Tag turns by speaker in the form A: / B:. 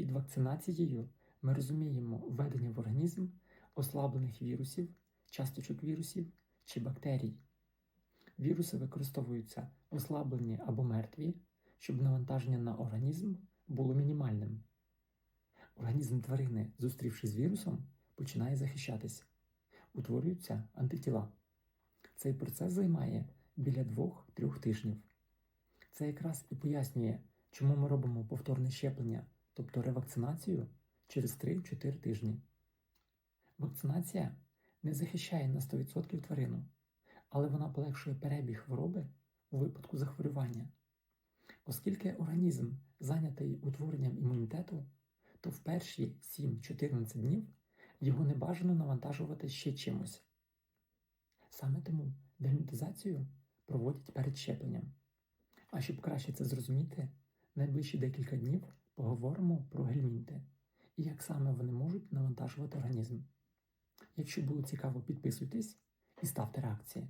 A: Під вакцинацією ми розуміємо введення в організм ослаблених вірусів, часточок вірусів чи бактерій. Віруси використовуються ослаблені або мертві, щоб навантаження на організм було мінімальним. Організм тварини, зустрівшись з вірусом, починає захищатись. Утворюються антитіла. Цей процес займає біля 2-3 тижнів. Це якраз і пояснює, чому ми робимо повторне щеплення, тобто ревакцинацію, через 3-4 тижні. Вакцинація не захищає на 100% тварину, але вона полегшує перебіг хвороби у випадку захворювання. Оскільки організм зайнятий утворенням імунітету, то в перші 7-14 днів його не бажано навантажувати ще чимось. Саме тому дегельмінтизацію проводять перед щепленням. А щоб краще це зрозуміти, найближчі декілька днів поговоримо про гельмінти і як саме вони можуть навантажувати організм. Якщо було цікаво, підписуйтесь і ставте реакції.